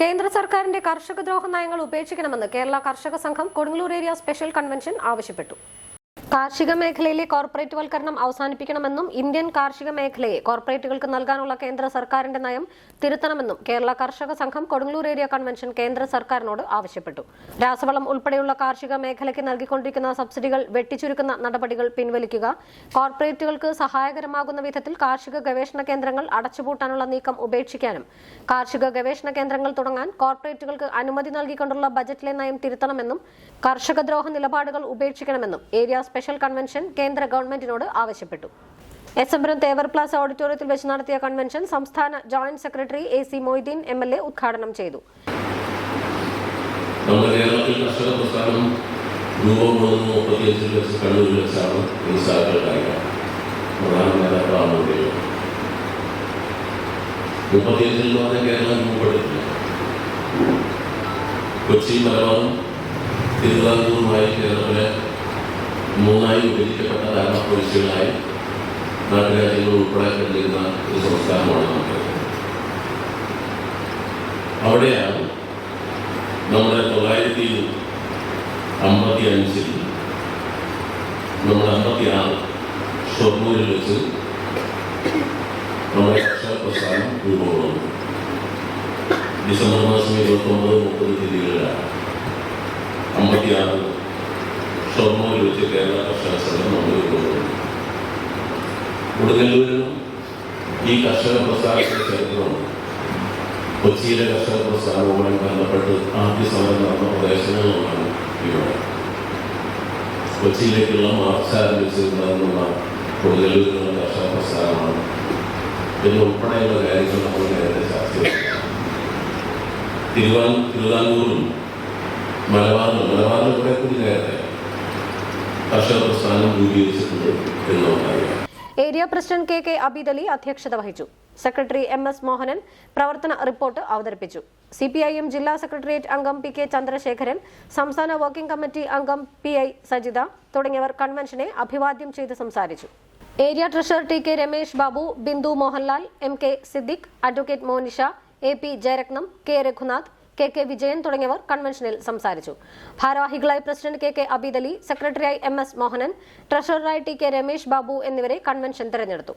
കേന്ദ്ര സർക്കാരിന്റെ കർഷകദ്രോഹ നയങ്ങൾ ഉപേക്ഷിക്കണമെന്ന് കേരള കർഷക സംഘം കൊടുങ്ങല്ലൂർ ഏരിയ സ്പെഷ്യൽ കൺവെൻഷൻ ആവശ്യപ്പെട്ടു. കാർഷിക മേഖലയിലെ കോർപ്പറേറ്റ് വൽക്കരണം അവസാനിപ്പിക്കണമെന്നും ഇന്ത്യൻ കാർഷിക മേഖലയെ കോർപ്പറേറ്റുകൾക്ക് നൽകാനുള്ള കേന്ദ്ര സർക്കാരിന്റെ നയം തിരുത്തണമെന്നും കേരള കർഷക സംഘം കൊടുങ്ങല്ലൂർ ഏരിയ കൺവെൻഷൻ കേന്ദ്ര സർക്കാരിനോട് ആവശ്യപ്പെട്ടു. രാസവളം ഉൾപ്പെടെയുള്ള കാർഷിക മേഖലയ്ക്ക് നൽകിക്കൊണ്ടിരിക്കുന്ന സബ്സിഡികൾ വെട്ടിച്ചുരുക്കുന്ന നടപടികൾ പിൻവലിക്കുക കോർപ്പറേറ്റുകൾക്ക് സഹായകരമാകുന്ന വിധത്തിൽ കാർഷിക ഗവേഷണ കേന്ദ്രങ്ങൾ അടച്ചുപൂട്ടാനുള്ള നീക്കം ഉപേക്ഷിക്കാനും കാർഷിക ഗവേഷണ കേന്ദ്രങ്ങൾ തുടങ്ങാൻ കോർപ്പറേറ്റുകൾക്ക് അനുമതി നൽകിക്കൊണ്ടുള്ള ബജറ്റിലെ നയം തിരുത്തണമെന്നും കർഷകദ്രോഹ നിലപാടുകൾ ഉപേക്ഷിക്കണമെന്നും ഏരിയ സ്പെഷ്യൽ കൺവെൻഷൻ കേന്ദ്ര ഗവൺമെന്റിനോട് ആവശ്യപ്പെട്ടു. എസ് എം തേവർ പ്ലാസ ഓഡിറ്റോറിയത്തിൽ വെച്ച് നടത്തിയ കൺവെൻഷൻ സംസ്ഥാന joint secretary A C Moideen M L A ഉദ്ഘാടനം ചെയ്തു. കേരളം കൊച്ചി മലബാറും തിരുവിതാംകൂറുമായി കേരളത്തിലെ മൂന്നായി വിഭജിക്കപ്പെട്ട ധാരണപ്പൊലിച്ചുകളായി നാട്ടുരാജ്യങ്ങൾ ഉൾപ്പെടെ കണ്ടിരുന്ന ഒരു സംസ്ഥാനമാണ് അവിടെയാണ് നമ്മുടെ തൊള്ളായിരത്തി അമ്പത്തി അഞ്ചിൽ നമ്മുടെ അമ്പത്തി ആറ് ഷൊർണൂരിൽ വെച്ച് നമ്മുടെ കർഷക പ്രസ്ഥാനം രൂപം കൊള്ളുന്നു ഡിസംബർ മാസം ഇരുപത്തി ഒമ്പത് മുപ്പത് തീയതികളിലാണ് അമ്പത്തി ആറ് ഷൊർണൂരിൽ വെച്ച് കേരള കർഷക സംഘം കൊടുങ്ങല്ലൂരിലും ഈ കർഷക പ്രസ്ഥാനത്തിന്റെ ചരിത്രമുണ്ട് കൊച്ചിയിലെ കർഷക പ്രസ്ഥാനവുമായി ബന്ധപ്പെട്ട് ആദ്യ സമരം നടന്ന പ്രദേശങ്ങളിലാണ് ഇവിടെ കൊച്ചിയിലേക്കുള്ള മാർച്ച് ആരംഭിച്ചിരുന്നതെന്നുള്ള കൊടുങ്ങല്ലൂരിലുള്ള കർഷക പ്രസ്ഥാനമാണ് ഇതിനുൾപ്പെടെയുള്ള കാര്യങ്ങൾ നമ്മൾ നേരത്തെ ചർച്ച ചെയ്തു തിരുവാൻ തിരുവിതാംകൂറും മലബാറിലും മലബാറിലും കുറെ കൂടി നേരത്തെ area president K K Abid Ali അധ്യക്ഷത വഹിച്ചു. സെക്രട്ടറി എം എസ് മോഹനൻ പ്രവർത്തന റിപ്പോർട്ട് അവതരിപ്പിച്ചു. സി പി ഐ എം ജില്ലാ സെക്രട്ടേറിയറ്റ് അംഗം പി കെ ചന്ദ്രശേഖരൻ സംസ്ഥാന വർക്കിംഗ് കമ്മിറ്റി അംഗം പി ഐ സജിത തുടങ്ങിയവർ കൺവെൻഷനെ അഭിവാദ്യം ചെയ്ത് സംസാരിച്ചു. Area treasurer T K Ramesh Babu Bindu Mohanlal M K Siddique advocate Monisha A P Jayaratnam K Raghunath K K Vijayan തുടങ്ങിയവർ കൺവെൻഷനിൽ സംസാരിച്ചു. ഭാരവാഹികളായി പ്രസിഡന്റ് കെ കെ അബീദ് സെക്രട്ടറിയായി എം എസ് മോഹനൻ ട്രഷററായി ടി കെ രമേശ് ബാബു എന്നിവരെ കൺവെൻഷൻ തെരഞ്ഞെടുത്തു.